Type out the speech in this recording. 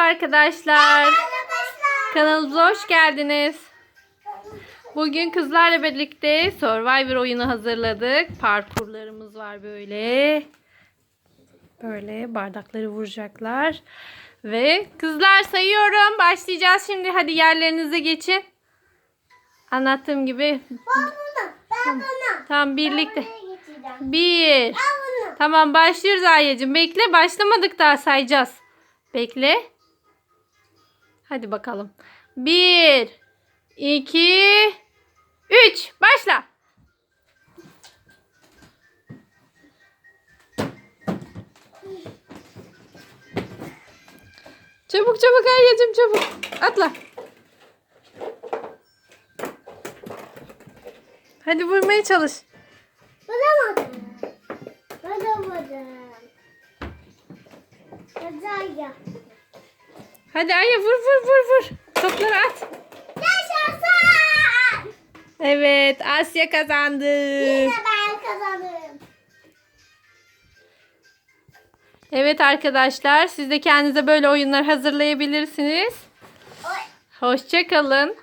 arkadaşlar. Arkadaşlar. Kanalımıza hoş geldiniz. Bugün kızlarla birlikte Survivor oyunu hazırladık. Parkurlarımız var böyle. Böyle bardakları vuracaklar. Ve kızlar sayıyorum. Başlayacağız şimdi. Hadi yerlerinize geçin. Anlattığım gibi. Ben bunu. Ben bunu. Tam birlikte. Bir. Tamam başlıyoruz Ayyacığım. Bekle başlamadık daha sayacağız. Bekle. Hadi bakalım. Bir, iki, üç. Başla. Çabuk çabuk Ayyacığım çabuk. Atla. Hadi vurmaya çalış. Bulamadım. Bulamadım. Kazaya. Hadi Ayya vur vur vur vur. Topları at. Yaşasın. Evet Asya kazandı. Yine ben kazanırım. Evet arkadaşlar siz de kendinize böyle oyunlar hazırlayabilirsiniz. Hoşçakalın.